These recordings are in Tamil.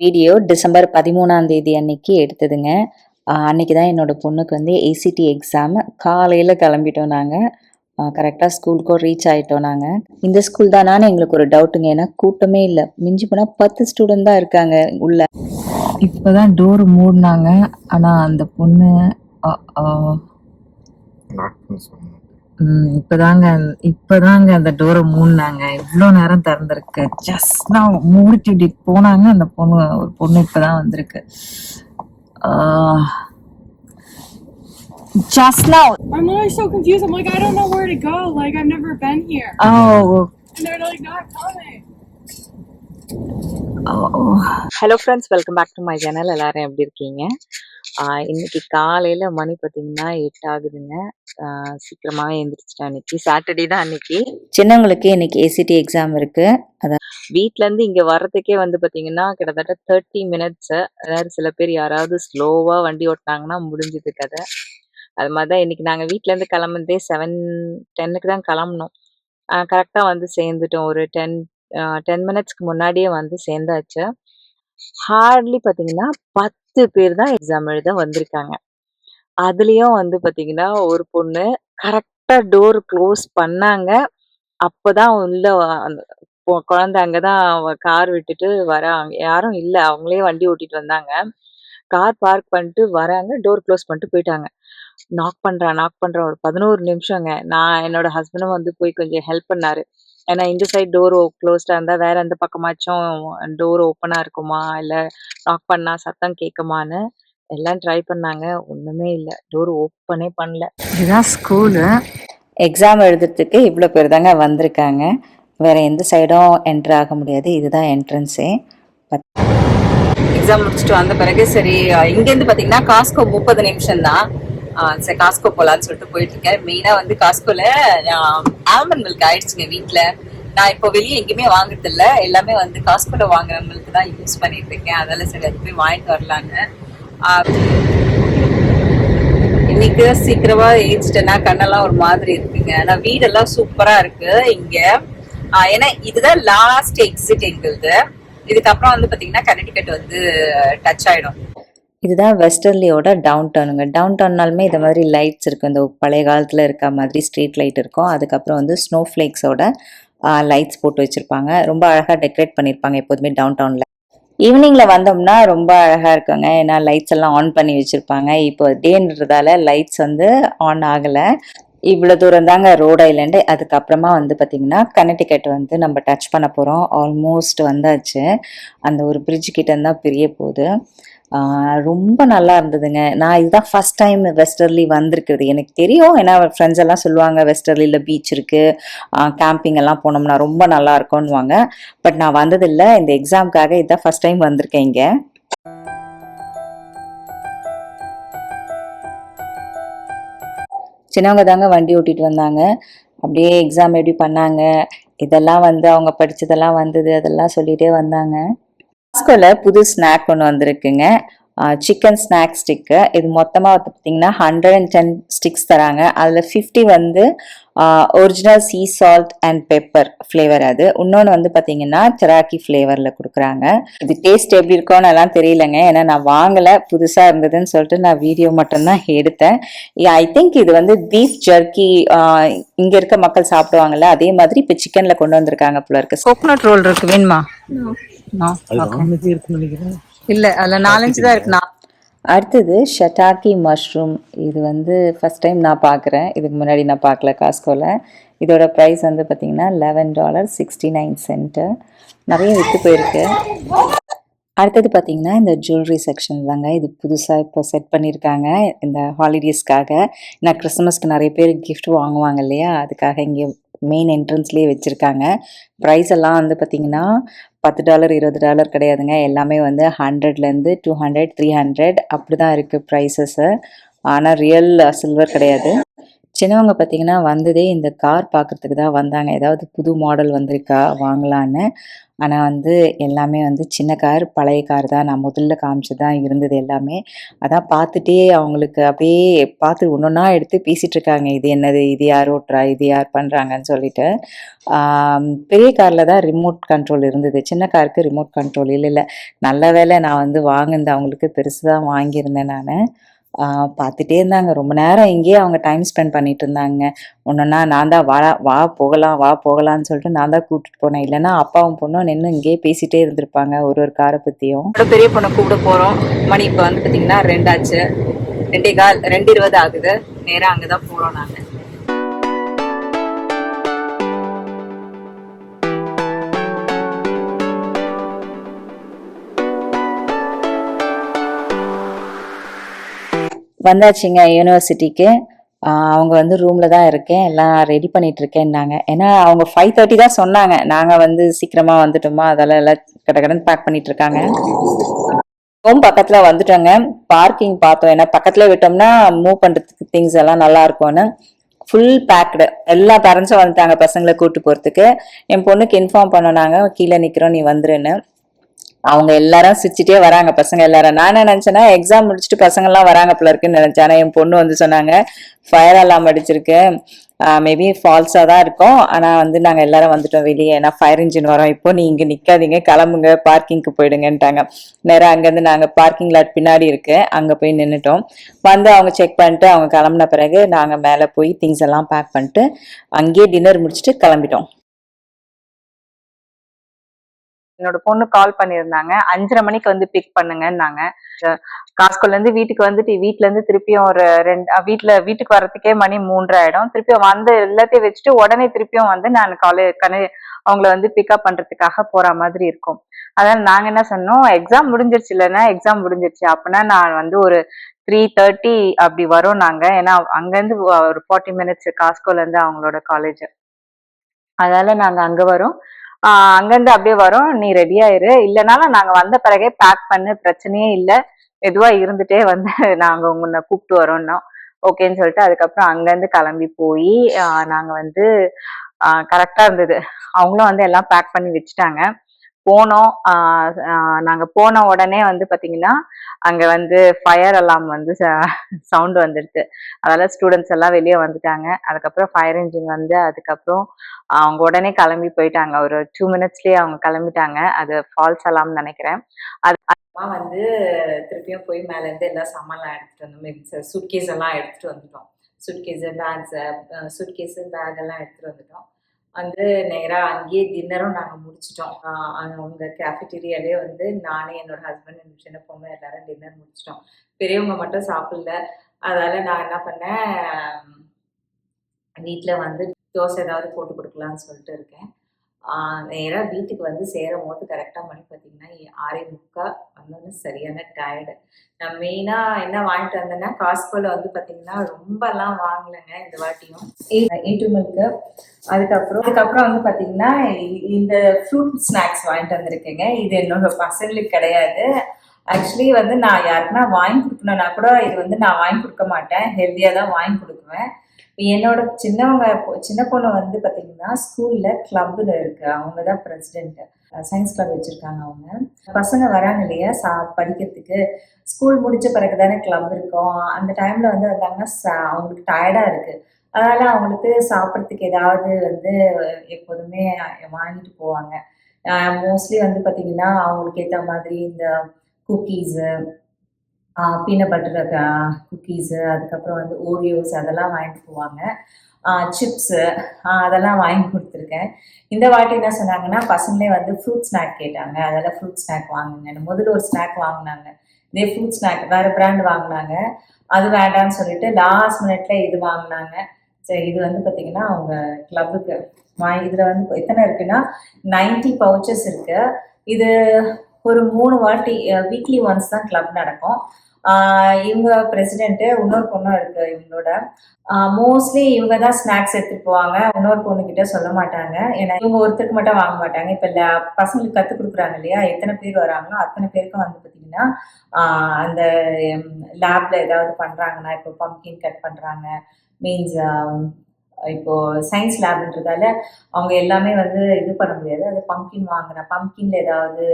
வீடியோ டிசம்பர் பதிமூணாம் தேதி அன்னைக்கு எடுத்ததுங்க. அன்னைக்கு தான் என்னோட பொண்ணுக்கு வந்து ஏசிடி எக்ஸாம் காலையில் கிளம்பிட்டோம் நாங்கள் கரெக்டாக ஸ்கூலுக்கும் ரீச் ஆகிட்டோம் நாங்கள் இந்த ஸ்கூல் தானான்னு எங்களுக்கு ஒரு டவுட்டுங்க ஏன்னா கூட்டமே இல்லை. மிஞ்சி போனால் பத்து ஸ்டூடெண்ட் தான் இருக்காங்க உள்ள. இப்போ தான் டோர் மூடினாங்க. ஆனால் அந்த பொண்ணு இப்போதாங்க இப்போதாங்க அந்த டோரை மூடினாங்க. இவ்வளோ நேரம் திறந்திருக்கு. ஜஸ்ட் நான் மூடிட்டு இப்படி போனாங்க. அந்த பொண்ணு ஒரு பொண்ணு இப்போதான் வந்திருக்கு. Just now. I'm always so confused. I'm like, I don't know where to go. Like, I've never been here. oh And they're like, not coming. Hello friends welcome back to my channel எல்லாரும் எப்படி இருக்கீங்க? இன்னைக்கு காலையில மணி பார்த்தீங்கன்னா எட்டு ஆகுதுங்க. சீக்கிரமாவே எந்திரிச்சிட்டேன் அன்னைக்கு. சாட்டர்டே தான் அன்னைக்கு. சின்னவங்களுக்கு இன்னைக்கு ஏசிடி எக்ஸாம் இருக்கு. அதான் வீட்ல இருந்து இங்க வர்றதுக்கே வந்து பாத்தீங்கன்னா கிட்டத்தட்ட தேர்ட்டி மினிட்ஸ் அதாவது சில பேர் யாராவது ஸ்லோவா வண்டி ஓட்டினாங்கன்னா முடிஞ்சது கதை. அது மாதிரி தான் இன்னைக்கு நாங்க வீட்ல இருந்து கிளம்புனதே செவன் டென்னுக்கு தான் கிளம்புனோம். கரெக்டா வந்து சேர்ந்துட்டோம். ஒரு டென் டென் மினிட்ஸ்க்கு முன்னாடியே வந்து சேர்ந்தாச்சு. ஹார்ட்லி பாத்தீங்கன்னா பத்து பத்து பேர் தான் எக்ஸாம் எழுத வந்திருக்காங்க. அதுலயும் வந்து பாத்தீங்கன்னா ஒரு பொண்ணு கரெக்டா டோர் க்ளோஸ் பண்ணாங்க. அப்போதான் உள்ள குழந்தை அங்கே தான் குழந்தை அங்கதான் கார் விட்டுட்டு வராங்க யாரும் இல்ல. அவங்களே வண்டி ஓட்டிட்டு வந்தாங்க. கார் பார்க் பண்ணிட்டு வராங்க. டோர் க்ளோஸ் பண்ணிட்டு போயிட்டாங்க. நாக் பண்ணுறான் நாக் பண்ணுறான் ஒரு பதினோரு நிமிஷங்க. நான் என்னோட ஹஸ்பண்டும் வந்து போய் கொஞ்சம் ஹெல்ப் பண்ணாரு. ஏன்னா இந்த சைடு டோர் க்ளோஸ்டா இருந்தா வேற எந்த பக்கமாச்சும் டோர் ஓப்பனா இருக்குமா? இல்ல நாக் பண்ணா சத்தம் கேட்குமான்னு எல்லாம் ட்ரை பண்ணாங்க. ஒண்ணுமே இல்ல. டோர் ஓப்பனே பண்ணல. இதுதான் ஸ்கூலு எக்ஸாம் எழுதுறதுக்கு இவ்வளோ பேர் தாங்க வந்திருக்காங்க. வேற எந்த சைடும் என்ட்ரு ஆக முடியாது. இதுதான் என்ட்ரன்ஸே எக்ஸாம் முடிச்சுட்டு வந்த பிறகு சரி இங்கேருந்து பார்த்தீங்கன்னா காஸ்கோ முப்பது நிமிஷம் தான் சரி காஸ்கோ போகலான்னு சொல்லிட்டு போயிட்டு இருக்கேன் மெயினாக வந்து காஸ்கோல ஆல்மண்ட் மில்க் ஆயிடுச்சுங்க வீட்டில் நான் இப்போ வெளியே எங்கேயுமே வாங்குறது இல்ல எல்லாமே வந்து காஸ்கோல வாங்குற மில்க் தான் யூஸ் பண்ணிட்டு இருக்கேன் அதனால சரி அது போய் வாங்கிட்டு வரலான்னு. இன்னைக்கு சீக்கிரமா ஏஞ்சிட்டேன்னா கண்ணெல்லாம் ஒரு மாதிரி இருக்குங்க. ஆனா வீடெல்லாம் சூப்பரா இருக்கு. இங்க ஏன்னா இதுதான் லாஸ்ட் எக்ஸிட் எங்களுது. இதுக்கப்புறம் வந்து பாத்தீங்கன்னா கனடிகட் வந்து டச் ஆயிடும். இதுதான் வெஸ்டர்லியோட டவுன் டவுனுங்க டவுன் டவுன்னாலுமே இந்த மாதிரி லைட்ஸ் இருக்கும் இந்த பழைய காலத்தில் இருக்க மாதிரி ஸ்ட்ரீட் லைட் இருக்கும். அதுக்கப்புறம் வந்து ஸ்னோ ஃப்ளேக்ஸோட லைட்ஸ் போட்டு வச்சுருப்பாங்க. ரொம்ப அழகாக டெக்கரேட் பண்ணியிருப்பாங்க எப்போதுமே டவுன் டவுனில் ஈவினிங்கில் வந்தோம்னா ரொம்ப அழகாக இருக்குங்க. ஏன்னா லைட்ஸ் எல்லாம் ஆன் பண்ணி வச்சுருப்பாங்க. இப்போ டேன்றதால லைட்ஸ் வந்து ஆன் ஆகலை. இவ்வளோ தூரம் தாங்க ரோட் ஐலண்டு அதுக்கப்புறமா வந்து பார்த்திங்கன்னா கனெக்டிகட் வந்து நம்ம டச் பண்ண போகிறோம் ஆல்மோஸ்ட் வந்தாச்சு. அந்த ஒரு பிரிட்ஜ் கிட்ட தான் பிரிய போகுது. ரொம்ப நல்லா இருந்ததுங்க. நான் இதுதான் ஃபர்ஸ்ட் டைம் வெஸ்டர்லி வந்திருக்கிறது. எனக்கு தெரியும். ஏன்னா ஃப்ரெண்ட்ஸ் எல்லாம் சொல்லுவாங்க வெஸ்டர்லியில் பீச் இருக்குது கேம்பிங் எல்லாம் போனோம்னா ரொம்ப நல்லா இருக்கும்னுவாங்க. பட் நான் வந்ததில்லை. இந்த எக்ஸாமுக்காக இதுதான் ஃபர்ஸ்ட் டைம் வந்திருக்கேன் இங்கே. சின்னவங்க தாங்க வண்டி ஓட்டிட்டு வந்தாங்க. அப்படியே எக்ஸாம் எப்படி பண்ணாங்க? இதெல்லாம் வந்து அவங்க படித்ததெல்லாம் வந்தது அதெல்லாம் சொல்லிகிட்டே வந்தாங்க. ஸ்கூலில் புது ஸ்நாக் ஒன்று வந்திருக்குங்க. சிக்கன் ஸ்நாக் ஸ்டிக்கு இது மொத்தமாக வந்து பார்த்தீங்கன்னா ஹண்ட்ரட் அண்ட் டென் ஸ்டிக்ஸ் தராங்க. அதில் ஃபிஃப்டி வந்து original sea salt and pepper flavour அது. இன்னொன்று வந்து பார்த்தீங்கன்னா செராக்கி ஃப்ளேவரில் கொடுக்குறாங்க. இது டேஸ்ட் எப்படி இருக்கும்னு எல்லாம் தெரியலங்க. ஏன்னா நான் வாங்கலை புதுசாக இருந்ததுன்னு சொல்லிட்டு நான் வீடியோ மட்டும்தான் எடுத்தேன். ஐ திங்க் இது வந்து பீஃப் ஜர்க்கி இங்கே இருக்க மக்கள் சாப்பிடுவாங்கல்ல அதே மாதிரி இப்போ சிக்கனில் கொண்டு வந்திருக்காங்க போல இருக்கு. கோகோனட் ரோல் இருக்கு வேணுமா? இல்ல அதுல நாலஞ்சு தான் இருக்கு. அடுத்தது ஷட்டாக்கி மஷ்ரூம் இது வந்து ஃபர்ஸ்ட் டைம் நான் பார்க்குறேன். இதுக்கு முன்னாடி நான் பார்க்கல காஸ்கோவில் இதோட ப்ரைஸ் வந்து பார்த்தீங்கன்னா eleven dollar sixty nine cent நிறைய விற்று போயிருக்கு. அடுத்தது பார்த்தீங்கன்னா இந்த ஜுவல்லரி செக்ஷன் தாங்க. இது புதுசாக இப்போ செட் பண்ணியிருக்காங்க இந்த ஹாலிடேஸ்க்காக நான் கிறிஸ்மஸ்க்கு நிறைய பேர் gift வாங்குவாங்க இல்லையா? அதுக்காக இங்கே மெயின் என்ட்ரன்ஸ்லேயே வச்சுருக்காங்க. ப்ரைஸ் எல்லாம் வந்து பார்த்தீங்கன்னா பத்து டாலர் இருபது டாலர் கிடையாதுங்க. எல்லாமே வந்து ஹண்ட்ரட்லேருந்து டூ ஹண்ட்ரட் த்ரீ ஹண்ட்ரட் அப்படி தான் இருக்குது ப்ரைஸஸ்ஸு ஆனால் ரியல் சில்வர் கிடையாது. சின்னவங்க பார்த்தீங்கன்னா வந்ததே இந்த கார் பார்க்குறதுக்கு தான் வந்தாங்க. ஏதாவது புது மாடல் வந்திருக்கா வாங்கலான்னு. ஆனால் வந்து எல்லாமே வந்து சின்ன கார் பழைய கார் தான். நான் முதல்ல காமிச்சது தான் இருந்தது எல்லாமே. அதான் பார்த்துட்டே அவங்களுக்கு அப்படியே பார்த்து ஒன்று ஒன்றா எடுத்து பேசிகிட்ருக்காங்க இது என்னது? இது யார் ஓட்டுறா? இது யார் பண்ணுறாங்கன்னு சொல்லிட்டு. பெரிய காரில் தான் ரிமோட் கண்ட்ரோல் இருந்தது. சின்ன காருக்கு ரிமோட் கண்ட்ரோல் இல்லை. இல்லை நல்ல வேலை நான் வந்து வாங்கினது அவங்களுக்கு பெருசு தான் வாங்கியிருந்தேன் நான். பார்த்துட்டே இருந்தாங்க. ரொம்ப நேரம் இங்கேயே அவங்க டைம் ஸ்பெண்ட் பண்ணிட்டு இருந்தாங்க. ஒன்றுனா நான் தான் வா வா போகலாம் வா போகலான்னு சொல்லிட்டு நான் தான் கூப்பிட்டு போனேன். இல்லைன்னா அப்பாவும் பொண்ணும் நின்று இங்கேயே பேசிட்டே இருந்திருப்பாங்க ஒரு ஒரு காரை பற்றியும் பெரிய பொண்ணை கூப்பிட போகிறோம் மணி இப்போ வந்து பார்த்தீங்கன்னா ரெண்டாச்சு. ரெண்டே கால் ரெண்டு இருபது ஆகுது. நேராக அங்கே தான் போகிறோம் நாங்கள் வந்தாச்சுங்க யூனிவர்சிட்டிக்கு அவங்க வந்து ரூமில் தான் இருக்கேன். எல்லாம் ரெடி பண்ணிட்டு இருக்கேன்னாங்க ஏன்னா அவங்க ஃபைவ் தேர்ட்டி தான் சொன்னாங்க. நாங்கள் வந்து சீக்கிரமாக வந்துட்டோமா. அதெல்லாம் எல்லாம் கடகடன்னு பேக் பண்ணிட்டு இருக்காங்க ரூம் பக்கத்தில் வந்துட்டோங்க. பார்க்கிங் பார்த்தோம். ஏன்னா பக்கத்தில் விட்டோம்னா மூவ் பண்ணுறதுக்கு திங்ஸ் எல்லாம் நல்லா இருக்கும்னு. ஃபுல் பேக்டு எல்லா பேரண்ட்ஸும் வந்துட்டாங்க. பசங்களை கூப்பிட்டு போகிறதுக்கு என் பொண்ணுக்கு இன்ஃபார்ம் பண்ணனாங்க கீழே நிற்கிறோம் நீ வந்துருன்னு. அவங்க எல்லாரும் சிரிச்சிட்டே வராங்க பசங்க எல்லாரும். நான் என்ன நினைச்சேன்னா எக்ஸாம் முடிச்சுட்டு பசங்க எல்லாம் வராங்க போல இருக்குன்னு நினைச்சேன். என் பொண்ணு வந்து சொன்னாங்க ஃபயர் அலாம் அடிச்சிருக்கு. மேபி ஃபால்ஸாக தான் இருக்கும். ஆனால் வந்து நாங்கள் எல்லாரும் வந்துட்டோம் வெளியே. ஏன்னா ஃபயர் இன்ஜின் வரோம். இப்போ நீ இங்கே நிற்காதீங்க கிளம்புங்க. பார்க்கிங்க்கு போயிடுங்கன்ட்டாங்க. நேராக அங்கேருந்து நாங்கள் பார்க்கிங் லாட் பின்னாடி இருக்கு. அங்கே போய் நின்றுட்டோம் வந்து அவங்க செக் பண்ணிட்டு அவங்க கிளம்புன பிறகு நாங்கள் மேலே போய் திங்ஸ் எல்லாம் பேக் பண்ணிட்டு அங்கேயே டின்னர் முடிச்சுட்டு கிளம்பிட்டோம். என்னோட பொண்ணு கால் பண்ணியிருந்தாங்க. அஞ்சரை மணிக்கு வந்து பிக் பண்ணுங்கன்னாங்க. காஸ்கோல இருந்து வீட்டுக்கு வந்துட்டு வீட்டுல இருந்து திருப்பியும் ஒரு ரெண்டு வீட்டுல வீட்டுக்கு வர்றதுக்கே மணி மூன்றாயிடும் திருப்பியும் வந்து எல்லாத்தையும் வச்சுட்டு உடனே திருப்பியும் வந்து நான் காலேஜ் கனே அவங்கள வந்து பிக்கப் பண்றதுக்காக போற மாதிரி இருக்கும். அதனால நாங்க என்ன சொன்னோம் எக்ஸாம் முடிஞ்சிருச்சு இல்லைன்னா எக்ஸாம் முடிஞ்சிருச்சு. அப்படின்னா நான் வந்து ஒரு த்ரீ தேர்ட்டி அப்படி வரோம் நாங்க. ஏன்னா அங்கேருந்து ஒரு ஃபார்ட்டி மினிட்ஸ் காஸ்கோல இருந்து அவங்களோட காலேஜ் அதனால நாங்க அங்க வரோம். அங்கிருந்து அப்படியே வரோம். நீ ரெடி ஆயிரு. இல்லைனாலும் நாங்க வந்த பிறகே பேக் பண்ணு. பிரச்சனையே இல்லை. மெதுவா இருந்துட்டே வந்து நாங்க உன்னை கூப்பிட்டு வரோம்னோம் ஓகேன்னு சொல்லிட்டு அதுக்கப்புறம் அங்கிருந்து கிளம்பி போய் நாங்க வந்து கரெக்டா இருந்தது. அவங்களும் வந்து எல்லாம் பேக் பண்ணி வச்சுட்டாங்க. போனோம். நாங்க போன உடனே வந்து பாத்தீங்கன்னா அங்க வந்து ஃபயர் அலாம் வந்து சவுண்ட் வந்துடுது அதால ஸ்டூடெண்ட்ஸ் எல்லாம் வெளியே வந்துட்டாங்க. அதுக்கப்புறம் ஃபயர் இன்ஜின் வந்து அதுக்கப்புறம் அவங்க உடனே கிளம்பி போயிட்டாங்க. ஒரு டூ மினிட்ஸ்லயே அவங்க கிளம்பிட்டாங்க. அது ஃபால்ஸ் அலாம்னு நினைக்கிறேன். அது அப்புறமா வந்து திருப்பியும் போய் மேல இருந்து எல்லா சாமான்லாம் எடுத்துட்டு வந்தோம். மீன்ஸ் சுட்கேஸ் எல்லாம் எடுத்துட்டு வந்துட்டோம். சுட்கேஸ் பேக்ஸ் சுட்கேஸ் பேக் எல்லாம் எடுத்துட்டு வந்துட்டோம். வந்து நேராக அங்கேயே டின்னரும் நாங்கள் முடிச்சிட்டோம். உங்கள் கேஃபிட்டீரியாலே வந்து நானே என்னோட ஹஸ்பண்ட் என் சின்ன பொண்ணு எல்லாரும் டின்னர் முடிச்சிட்டோம். பெரியவங்க மட்டும் சாப்பிடல. அதால் நான் என்ன பண்ணேன் வீட்டில் வந்து தோசை ஏதாவது போட்டு கொடுக்கலான்னு சொல்லிட்டு இருக்கேன். நேராக வீட்டுக்கு வந்து சேரும் போது கரெக்டாக மணி பார்த்தீங்கன்னா ஆறே முக்கால் அதனால சரியான டயர்டு நான் மெயினா என்ன வாங்கிட்டு வந்தேன்னா காஸ்கோல வந்து பாத்தீங்கன்னா ரொம்பலாம் வாங்கலைங்க இந்த வாட்டியும். ஈட்டு மில்க்கு அதுக்கப்புறம் அதுக்கப்புறம் வந்து பாத்தீங்கன்னா இந்த ஃப்ரூட் ஸ்நாக்ஸ் வாங்கிட்டு வந்திருக்கேங்க. இது என்னோட பசங்களுக்கு கிடையாது. ஆக்சுவலி வந்து நான் யாருக்குன்னா வாங்கி கொடுக்கணும்னா கூட இது வந்து நான் வாங்கி கொடுக்க மாட்டேன். ஹெல்த்தியாக தான் வாங்கி கொடுக்குவேன். என்னோட சின்னவங்க சின்ன பொண்ணு வந்து பார்த்தீங்கன்னா ஸ்கூலில் கிளப்பில் இருக்கு. அவங்க தான் பிரசிடென்ட் சயின்ஸ் கிளப் வச்சுருக்காங்க அவங்க. பசங்க வராங்க இல்லையா? சா படிக்கிறதுக்கு. ஸ்கூல் முடிச்ச பிறகு தானே கிளப் இருக்கும். அந்த டைமில் வந்து வந்தாங்கன்னா சா- அவங்களுக்கு டயர்டாக இருக்கு. அதனால அவங்களுக்கு சாப்பிட்றதுக்கு ஏதாவது வந்து எப்போதுமே வாங்கிட்டு போவாங்க. மோஸ்ட்லி வந்து பார்த்தீங்கன்னா அவங்களுக்கு ஏற்ற மாதிரி இந்த குக்கீஸு பீனட் பட்டர் குக்கீஸு அதுக்கப்புறம் வந்து ஓரியோஸ் அதெல்லாம் வாங்கிட்டு போவாங்க. சிப்ஸு அதெல்லாம் வாங்கி கொடுத்துருக்கேன். இந்த வாட்டி என்ன சொன்னாங்கன்னா பசங்களே வந்து ஃப்ரூட் ஸ்நாக் கேட்டாங்க. அதெல்லாம் ஃப்ரூட் ஸ்நாக் வாங்குங்க முதல்ல ஒரு ஸ்நாக் வாங்கினாங்க. இதே ஃப்ரூட் ஸ்நாக் வேறு பிராண்ட் வாங்கினாங்க. அது வேண்டாம்னு சொல்லிட்டு லாஸ்ட் மினிட்ல இது வாங்கினாங்க. சரி இது வந்து பார்த்தீங்கன்னா அவங்க கிளப்புக்கு வாங்கி இதில் வந்து எத்தனை இருக்குன்னா 90 பவுச்சஸ் இருக்குது இது ஒரு மூணு வாட்டி வீக்லி ஒன்ஸ் தான் கிளப் நடக்கும். இவங்க பிரசிடென்ட் இன்னொரு பொண்ணும் இருக்கு இவங்களோட. மோஸ்ட்லி இவங்க தான் ஸ்நாக்ஸ் எடுத்துட்டு போவாங்க. இன்னொரு பொண்ணு கிட்ட சொல்ல மாட்டாங்க. ஏன்னா இவங்க ஒருத்தருக்கு மட்டும் வாங்க மாட்டாங்க. இப்போ பசங்களுக்கு கற்றுக் கொடுக்குறாங்க இல்லையா? எத்தனை பேர் வராங்களோ அத்தனை பேருக்கும் வந்து பார்த்தீங்கன்னா அந்த லேப்ல ஏதாவது பண்றாங்கன்னா இப்போ பம்கின் கட் பண்றாங்க. மீன்ஸ் இப்போ சயின்ஸ் லேப்ன்றதால அவங்க எல்லாமே வந்து இது பண்ண முடியாது. அது பம்கின் வாங்குறேன் பம்கின்ல ஏதாவது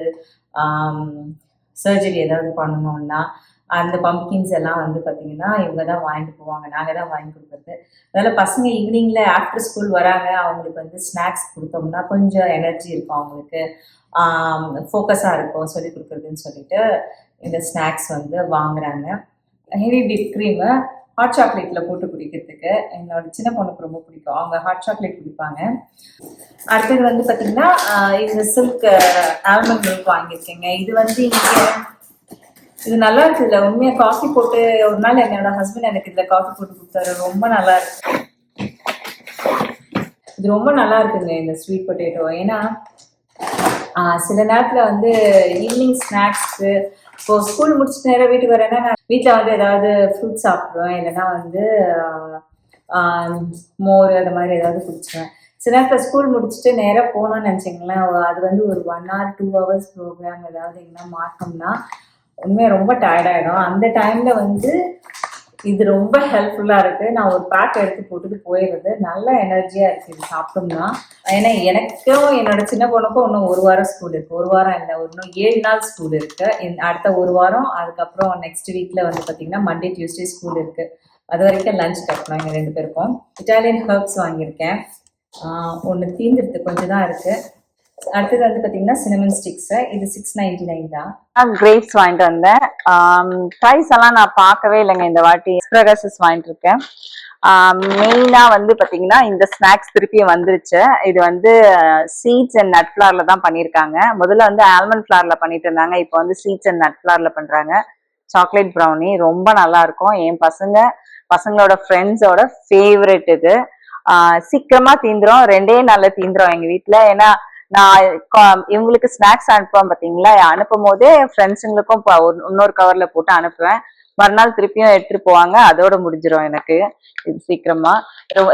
சர்ஜரி ஏதாவது பண்ணணும்னா அந்த பம்கின்ஸ் எல்லாம் வந்து பார்த்தீங்கன்னா இவங்க தான் வாங்கிட்டு போவாங்க. நாங்கள் தான் வாங்கி கொடுக்குறது. அதனால் பசங்க ஈவினிங்கில் ஆஃப்டர் ஸ்கூல் வராங்க அவங்களுக்கு வந்து ஸ்நாக்ஸ் கொடுத்தோம்னா கொஞ்சம் எனர்ஜி இருக்கும் அவங்களுக்கு. ஃபோக்கஸாக இருக்கும் சொல்லி கொடுக்குறதுன்னு சொல்லிட்டு இந்த ஸ்நாக்ஸ் வந்து வாங்குறாங்க. ஹெவி விப் க்ரீமு ஹாட் சாக்லேட்டில் போட்டு குடிக்கிறதுக்கு என்னோட சின்ன பொண்ணுக்கு ரொம்ப பிடிக்கும். அவங்க ஹாட் சாக்லேட் குடிப்பாங்க. அடுத்தது வந்து பார்த்தீங்கன்னா இது இந்த சில்க் ஆல்மண்ட் மில்க் வாங்கியிருக்கேங்க. இது வந்து இங்கே இது நல்லா இருக்குல்ல உண்மையா காஃபி போட்டு ஒரு நாள் என்னோட ஹஸ்பண்ட் எனக்கு இதுல காஃபி போட்டு கொடுத்தாரு. ரொம்ப நல்லா இருக்கு இது ரொம்ப நல்லா இருக்குங்க இந்த ஸ்வீட் பொட்டேட்டோ ஏன்னா சில நேரத்துல வந்து ஈவினிங் ஸ்நாக்ஸ்க்கு இப்போ ஸ்கூல் முடிச்சுட்டு நேரம் வீட்டுக்கு வரேன்னா நான் வீட்டில் வந்து ஏதாவது ஃப்ரூட் சாப்பிடுவேன். இல்லைன்னா வந்து மோர் அது மாதிரி ஏதாவது குடிச்சுவேன் சில நேரத்தில் ஸ்கூல் முடிச்சுட்டு நேராக போனோம்னு நினச்சிங்களேன் அது வந்து ஒரு one or two hours programme ஏதாவது எங்கன்னா மாட்டோம்னா உண்மையாக ரொம்ப டயர்டாயிடும் அந்த டைமில் வந்து இது ரொம்ப ஹெல்ப்ஃபுல்லாக இருக்குது நான் ஒரு பேக் எடுத்து போட்டுட்டு போயிடுறது. நல்ல எனர்ஜியாக இருக்குது இது சாப்பிட்டோம்னா. ஏன்னா எனக்கும் என்னோட சின்ன பொண்ணுக்கும் இன்னும் ஒரு வாரம் ஸ்கூல் இருக்குது ஒரு வாரம் இல்லை இன்னும் ஏழு நாள் ஸ்கூல் இருக்குது அடுத்த ஒரு வாரம் அதுக்கப்புறம் நெக்ஸ்ட் வீக்கில் வந்து பார்த்திங்கன்னா மண்டே டியூஸ்டே ஸ்கூல் இருக்குது அது வரைக்கும் லஞ்ச் கட்டணும் எங்கள் ரெண்டு பேருக்கும். இட்டாலியன் ஹர்ப்ஸ் வாங்கியிருக்கேன். ஒன்று தீந்துடுது. கொஞ்சம் தான் இருக்குது அடுத்தது வந்து பார்த்தீங்கன்னா சினமன் ஸ்டிக்ஸ் இது சிக்ஸ் நைன்டி நைன் தான் கிரேப்ஸ் வாங்கிட்டு வந்தேன். ப்ரைஸ் எல்லாம் நான் பார்க்கவே இல்லைங்க. இந்த வாட்டி எக்ஸ்பிரகசஸ் வாங்கிட்டு இருக்கேன். மெயினா வந்து பாத்தீங்கன்னா இந்த ஸ்நாக்ஸ் திருப்பி வந்துருச்சு. இது வந்து சீட்ஸ் அண்ட் நட் ஃபிளார்ல தான் பண்ணியிருக்காங்க. முதல்ல வந்து ஆல்மண்ட் ஃபிளார்ல பண்ணிட்டு இருந்தாங்க. இப்போ வந்து சீட்ஸ் அண்ட் நட் ஃபிளார்ல பண்றாங்க. சாக்லேட் ப்ரௌனி ரொம்ப நல்லா இருக்கும். என் பசங்க பசங்களோட ஃப்ரெண்ட்ஸோட ஃபேவரெட் இது. சீக்கிரமா தீந்துரும். ரெண்டே நாள்ல தீந்துரும் எங்க வீட்டில் ஏன்னா நான் இவங்களுக்கு ஸ்நாக்ஸ் அனுப்புவேன் பாத்தீங்களா? அனுப்பும் போதே ஃப்ரெண்ட்ஸுங்களுக்கும் இன்னொரு கவர்ல போட்டு அனுப்புவேன். மறுநாள் திருப்பியும் எடுத்துட்டு போவாங்க. அதோட முடிஞ்சிடும் எனக்கு. இது சீக்கிரமா.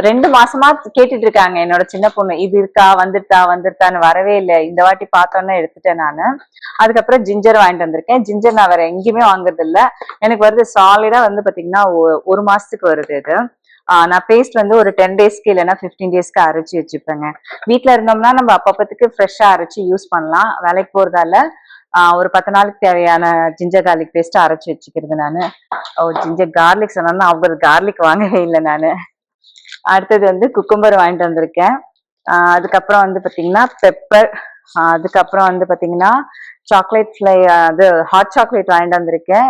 ரெண்டு மாசமா கேட்டுட்டு இருக்காங்க என்னோட சின்ன பொண்ணு. இது இருக்கா? வந்துட்டா வந்துட்டான்னு வரவே இல்லை. இந்த வாட்டி பார்த்தோன்னே எடுத்துட்டேன் நான். அதுக்கப்புறம் ஜிஞ்சர் வாங்கிட்டு வந்திருக்கேன். ஜிஞ்சர் நான் வேற எங்கேயுமே வாங்குறது இல்லை எனக்கு வருது சாலிடா வந்து பாத்தீங்கன்னா ஒரு மாசத்துக்கு வருது இது. நான் பேஸ்ட் வந்து ஒரு டென் டேஸ்க்கு இல்லைன்னா ஃபிஃப்டீன் டேஸ்க்கு அரைச்சி வச்சுப்பேங்க. வீட்டில் இருந்தோம்னா நம்ம அப்பப்பத்துக்கு ஃப்ரெஷ்ஷாக அரைச்சி யூஸ் பண்ணலாம். வேலைக்கு போகிறதால ஒரு பத்து நாளுக்கு தேவையான ஜிஞ்சர் கார்லிக் பேஸ்ட் அரைச்சி வச்சுக்கிறது நான். ஓ ஜிஞ்சர் கார்லிக் சொன்னா அவ்வளவு கார்லிக் வாங்கவே இல்லை நான். அடுத்தது வந்து குக்கும்பர் வாங்கிட்டு வந்திருக்கேன். அதுக்கப்புறம் வந்து பார்த்தீங்கன்னா பெப்பர் அதுக்கப்புறம் வந்து பார்த்தீங்கன்னா சாக்லேட் ஃப்ளை அது ஹாட் சாக்லேட் வாங்கிட்டு வந்திருக்கேன்.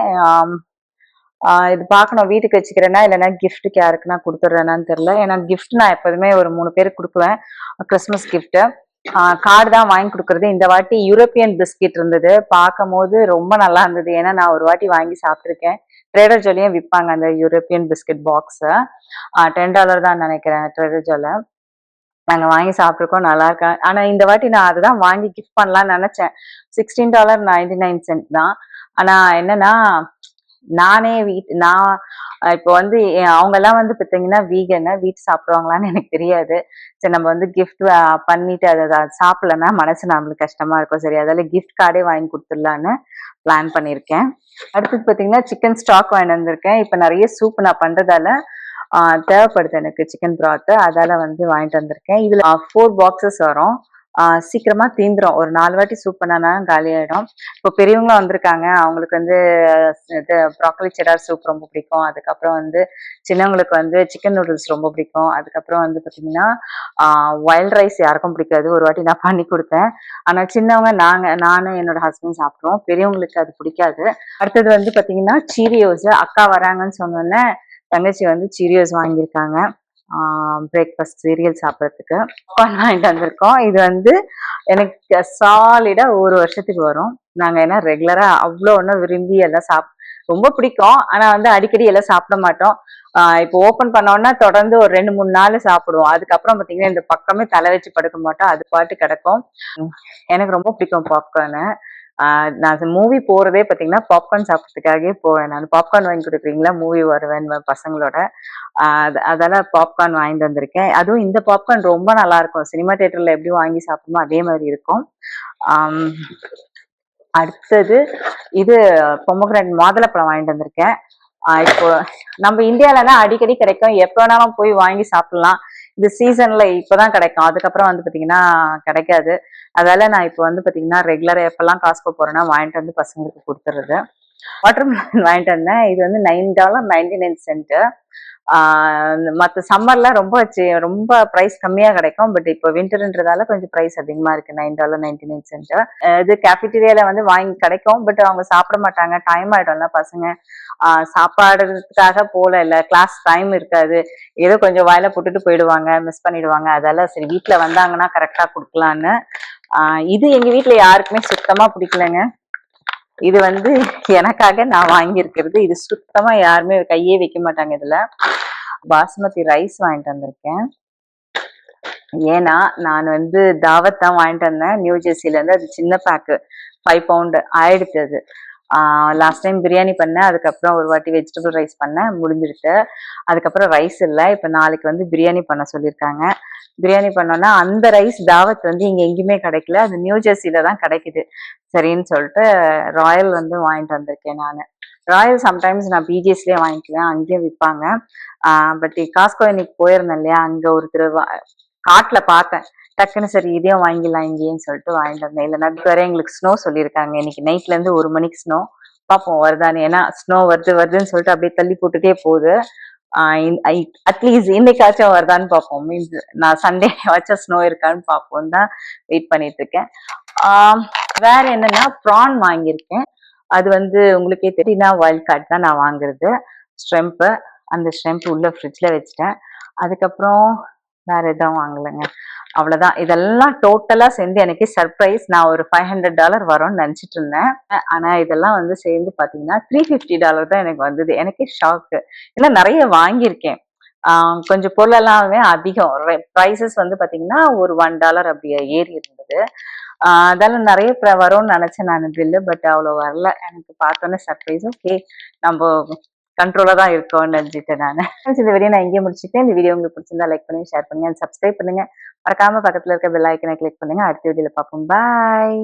இது பார்க்கணும் வீட்டுக்கு வச்சுக்கிறேன்னா இல்லைன்னா கிஃப்ட்டுக்கு யாருக்குன்னா கொடுத்துட்றேனான்னு தெரில ஏன்னா கிஃப்ட் நான் எப்போதுமே ஒரு மூணு பேருக்கு கொடுக்குவேன். கிறிஸ்மஸ் கிஃப்ட்டு கார்டு தான் வாங்கி கொடுக்குறது. இந்த வாட்டி யூரோப்பியன் பிஸ்கெட் இருந்தது. பார்க்கும் போது ரொம்ப நல்லா இருந்தது. ஏன்னா நான் ஒரு வாட்டி வாங்கி சாப்பிட்ருக்கேன் ட்ரேடர் ஜோலியும் விற்பாங்க அந்த யூரோப்பியன் பிஸ்கெட் பாக்ஸை டென் டாலர் தான் நினைக்கிறேன் ட்ரேடர் ஜோலை நாங்கள் வாங்கி சாப்பிட்ருக்கோம் நல்லா இருக்கேன் ஆனால் இந்த வாட்டி நான் அதுதான் வாங்கி கிஃப்ட் பண்ணலாம்னு நினச்சேன். Sixteen dollar ninety nine cent தான். ஆனால் என்னன்னா நானே வீட்டு நான் இப்போ வந்து அவங்கெல்லாம் அவங்க எல்லாம் வந்து பார்த்தீங்கன்னா வீகன்னு வீட்டு சாப்பிடுவாங்களான்னு எனக்கு தெரியாது. சரி நம்ம வந்து கிஃப்ட் பண்ணிட்டு அதை சாப்பிடலன்னா மனசு நம்மளுக்கு கஷ்டமா இருக்கும். சரி அதால கிஃப்ட் கார்டே வாங்கி கொடுத்துடலான்னு பிளான் பண்ணியிருக்கேன் அடுத்தது பார்த்தீங்கன்னா சிக்கன் ஸ்டாக் வாங்கி வந்திருக்கேன். இப்போ நிறைய சூப் நான் பண்றதால தேவைப்படுது எனக்கு சிக்கன் ப்ராத்து அதால வந்து வாங்கிட்டு வந்திருக்கேன். இதுல ஃபோர் பாக்ஸஸ் வரும். சீக்கிரமா தீந்துரும். ஒரு நாலு வாட்டி சூப் பண்ணனா காலியாயிடும் இப்போ பெரியவங்களும் வந்திருக்காங்க. அவங்களுக்கு வந்து இது ப்ராக்கலி செடார் சூப் ரொம்ப பிடிக்கும். அதுக்கப்புறம் வந்து சின்னவங்களுக்கு வந்து சிக்கன் நூடுல்ஸ் ரொம்ப பிடிக்கும். அதுக்கப்புறம் வந்து பார்த்தீங்கன்னா ஒயில்ட் ரைஸ் யாருக்கும் பிடிக்காது. ஒரு வாட்டி நான் பண்ணி கொடுத்தேன். ஆனால் சின்னவங்க நாங்க நானும் என்னோட ஹஸ்பண்ட் சாப்பிட்ருவோம் பெரியவங்களுக்கு அது பிடிக்காது. அடுத்தது வந்து பார்த்தீங்கன்னா சீரியோஸ் அக்கா வராங்கன்னு சொன்னோன்னே தங்கச்சி வந்து சீரியோஸ் வாங்கியிருக்காங்க. பிரேக்ஃபாஸ்ட் சீரியல் சாப்பிட்றதுக்கு பாப்கார்ன் வாங்கிட்டு வந்திருக்கோம். இது வந்து எனக்கு சாலிடாக ஒரு வருஷத்துக்கு வரும். நாங்கள் ஏன்னா ரெகுலராக அவ்வளோ ஒன்றும் விரும்பி எல்லாம் சாப் ரொம்ப பிடிக்கும். ஆனால் வந்து அடிக்கடி எல்லாம் சாப்பிட மாட்டோம். இப்போ ஓப்பன் பண்ணோன்னா தொடர்ந்து ஒரு ரெண்டு மூணு நாள் சாப்பிடுவோம். அதுக்கப்புறம் பார்த்தீங்கன்னா இந்த பக்கமே தலை வச்சு படுக்க மாட்டோம். அது பாட்டு கிடக்கும். எனக்கு ரொம்ப பிடிக்கும் பாப்கார்னு நான் மூவி போறதே பாத்தீங்கன்னா பாப்கார்ன் சாப்பிட்றதுக்காகவே போவேன். நான் பாப்கார்ன் வாங்கி கொடுக்குறீங்களா மூவி வருவேன் பசங்களோட. ஆஹ் அதால பாப்கார்ன் வாங்கிட்டு வந்திருக்கேன். அதுவும் இந்த பாப்கார்ன் ரொம்ப நல்லா இருக்கும். சினிமா தியேட்டர்ல எப்படி வாங்கி சாப்பிடுமோ அதே மாதிரி இருக்கும். அடுத்தது இது பொம்மக்ரான் மாதுளப்பழம் வாங்கிட்டு வந்திருக்கேன். இப்போ நம்ம இந்தியாலனா அடிக்கடி கிடைக்கும். எப்போ வேணாலும் போய் வாங்கி சாப்பிடலாம். இந்த சீசன்ல இப்பதான் கிடைக்கும். அதுக்கப்புறம் வந்து பாத்தீங்கன்னா கிடைக்காது. அதால நான் இப்போ வந்து பாத்தீங்கன்னா ரெகுலரா எப்பெல்லாம் காஸ்கோ போறேன்னா வாங்கிட்டு வந்து பசங்களுக்கு கொடுத்துறது. வாட்டர் மெலன் வாங்கிட்டு வந்தேன். இது வந்து nine dollar ninety nine cent மற்ற சம்மர்ல ரொம்ப வச்சு ரொம்ப ப்ரைஸ் கம்மியா கிடைக்கும். பட் இப்போ வின்டர்ன்றதால கொஞ்சம் ப்ரைஸ் அதிகமா இருக்கு. Nine dollar ninety nine cent இது கேஃபிட்டீரியால வந்து வாங்கி கிடைக்கும். பட் அவங்க சாப்பிட மாட்டாங்க. டைம் ஆயிடும்ல பசங்க. சாப்பாடுறதுக்காக போல இல்ல. கிளாஸ் டைம் இருக்காது. ஏதோ கொஞ்சம் வாயில போட்டுட்டு போயிடுவாங்க. மிஸ் பண்ணிடுவாங்க. அதால சரி வீட்டில் வந்தாங்கன்னா கரெக்டா கொடுக்கலான்னு இது எங்க வீட்டுல யாருக்குமே சுத்தமா பிடிக்கலங்க. இது வந்து எனக்காக நான் வாங்கியிருக்கிறது. இது சுத்தமா யாருமே கையே வைக்க மாட்டாங்க இதுல. பாஸ்மதி ரைஸ் வாங்கிட்டு வந்திருக்கேன். ஏன்னா நான் வந்து தாவத் தான் வாங்கிட்டு வந்தேன். நியூ ஜெர்சில இருந்து அது சின்ன பேக்கு ஃபைவ் பவுண்டு ஆயிடுச்சு அது. லாஸ்ட் டைம் பிரியாணி பண்ணேன். அதுக்கப்புறம் ஒரு வாட்டி வெஜிடபிள் ரைஸ் பண்ணேன். முடிஞ்சிருக்கு அதுக்கப்புறம் ரைஸ் இல்லை. இப்போ நாளைக்கு வந்து பிரியாணி பண்ண சொல்லியிருக்காங்க. பிரியாணி பண்ணோன்னா அந்த ரைஸ் தாவத் வந்து இங்க எங்கேயுமே கிடைக்கல. அது நியூ ஜெர்சில தான் கிடைக்குது. சரின்னு சொல்லிட்டு ராயல் வந்து வாங்கிட்டு வந்திருக்கேன் நான். ராயல் சம்டைம்ஸ் நான் பிஜிஎஸ்லேயே வாங்கிக்குவேன். அங்கேயும் விற்பாங்க பட் காஸ்கோ இன்னைக்கு போயிருந்தேன் இல்லையா? அங்க ஒருத்தர் காட்டில் பார்த்தேன். டக்குன்னு சரி இதையும் வாங்கிடலாம் இங்கேன்னு சொல்லிட்டு வாங்கிட்டு வந்தேன். இல்லைன்னா வேற எங்களுக்கு ஸ்னோ சொல்லியிருக்காங்க. இன்னைக்கு நைட்லேருந்து ஒரு மணிக்கு ஸ்னோ பார்ப்போம் வருதான்னு. ஏன்னா ஸ்னோ வருது வருதுன்னு சொல்லிட்டு அப்படியே தள்ளி போட்டுட்டே போகுது. அட்லீஸ்ட் இன்னைக்காச்சும் வருதான்னு பார்ப்போம். மீன்ஸ் நான் சண்டே வச்ச ஸ்னோ இருக்கான்னு பார்ப்போம் தான் வெயிட் பண்ணிட்டு இருக்கேன். வேற என்னன்னா ப்ரான் வாங்கியிருக்கேன். அது வந்து உங்களுக்கே தெரியும்னா வைல்ட் கார்ட் தான் நான் வாங்குறது. ஸ்ட்ரெம்ப்பு அந்த ஸ்ட்ரெம்ப் உள்ள ஃப்ரிட்ஜில் வச்சுட்டேன். அதுக்கப்புறம் வேற எதுவும் வாங்கலைங்க. அவ்வளவுதான். இதெல்லாம் டோட்டலா சேர்ந்து எனக்கு சர்ப்ரைஸ் நான் ஒரு ஃபைவ் ஹண்ட்ரட் டாலர் வரும்னு நினைச்சிட்டு இருந்தேன். ஆனா இதெல்லாம் வந்து சேர்ந்து பாத்தீங்கன்னா த்ரீ ஃபிஃப்டி டாலர் தான் எனக்கு வந்தது. எனக்கே ஷாக்கு ஏன்னா நிறைய வாங்கியிருக்கேன். கொஞ்சம் பொருளெல்லாமே அதிகம். ப்ரைசஸ் வந்து பாத்தீங்கன்னா ஒரு ஒன் டாலர் அப்படி ஏறி இருந்தது. அதால நிறைய வரும்னு நினைச்சேன் நான் பில்லு பட் அவ்வளோ வரல. எனக்கு பார்த்தோன்னே சர்ப்ரைஸ் ஓகே நம்ம கண்ட்ரோலா தான் இருக்கோம்னு நினைச்சிட்டேன் நான். இந்த வீடியோ நான் இங்கே முடிச்சுட்டேன். இந்த வீடியோ உங்களுக்கு பிடிச்சிருந்தா லைக் பண்ணுங்க ஷேர் பண்ணுங்க சப்ஸ்கிரைப் பண்ணுங்க. மறக்காம பக்கத்துல இருக்க பெல் ஐக்கனை கிளிக் பண்ணுங்க. அடுத்த வீடியோல பார்ப்போம். பாய்